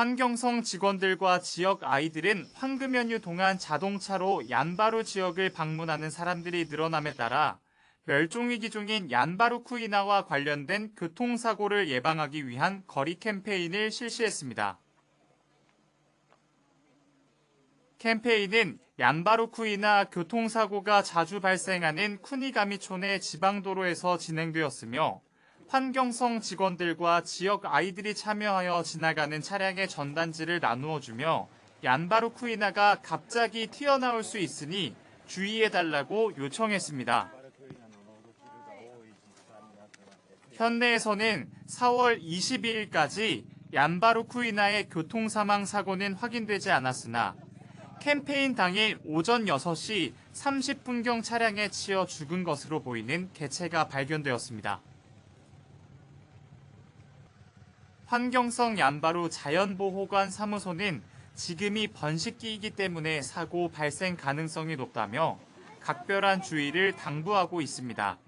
환경성 직원들과 지역 아이들은 황금 연휴 동안 자동차로 얀바루 지역을 방문하는 사람들이 늘어남에 따라 멸종위기 중인 얀바루쿠이나와 관련된 교통사고를 예방하기 위한 거리 캠페인을 실시했습니다. 캠페인은 얀바루쿠이나 교통사고가 자주 발생하는 쿠니가미촌의 지방도로에서 진행되었으며 환경성 직원들과 지역 아이들이 참여하여 지나가는 차량의 전단지를 나누어주며 얀바루쿠이나가 갑자기 튀어나올 수 있으니 주의해달라고 요청했습니다. 현내에서는 4월 22일까지 얀바루쿠이나의 교통사망 사고는 확인되지 않았으나 캠페인 당일 오전 6시 30분경 차량에 치여 죽은 것으로 보이는 개체가 발견되었습니다. 환경성 얀바루 자연보호관 사무소는 지금이 번식기이기 때문에 사고 발생 가능성이 높다며 각별한 주의를 당부하고 있습니다.